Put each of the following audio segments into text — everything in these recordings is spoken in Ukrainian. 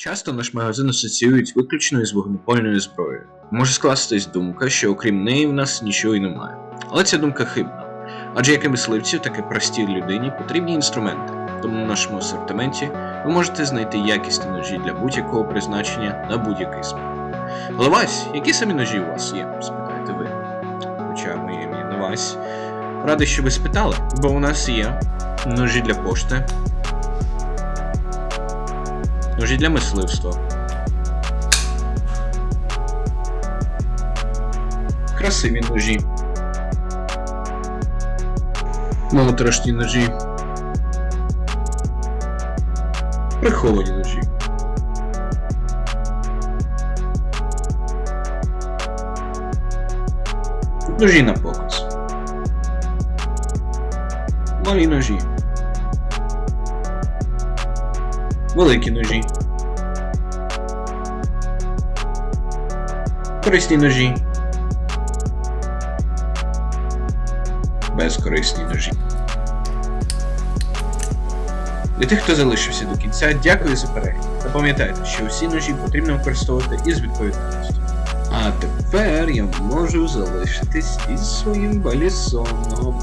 Часто наш магазин асоціюють виключно із вогнепальною зброєю. Може скластись думка, що окрім неї в нас нічого й немає. Але ця думка хибна. Адже як і мисливцю, так і простій людині потрібні інструменти. Тому в нашому асортименті ви можете знайти якісні ножі для будь-якого призначення на будь-який смак. Головась, які самі ножі у вас є? спитаєте ви. Хоча ми є на вас. Радий, що ви спитали, бо у нас є ножі для пошти, ножі для мисливства. Красиві ножі. Моторошні ножі. Приховані ножі. Ножі на показ. Малі ножі. великі ножі, корисні ножі, безкорисні ножі. Для тих, хто залишився до кінця, дякую за перегляд. Та пам'ятайте, що всі ножі потрібно використовувати із відповідальністю. А тепер я можу залишитись із своїм балісоном.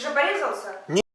Ты же порезался? Нет.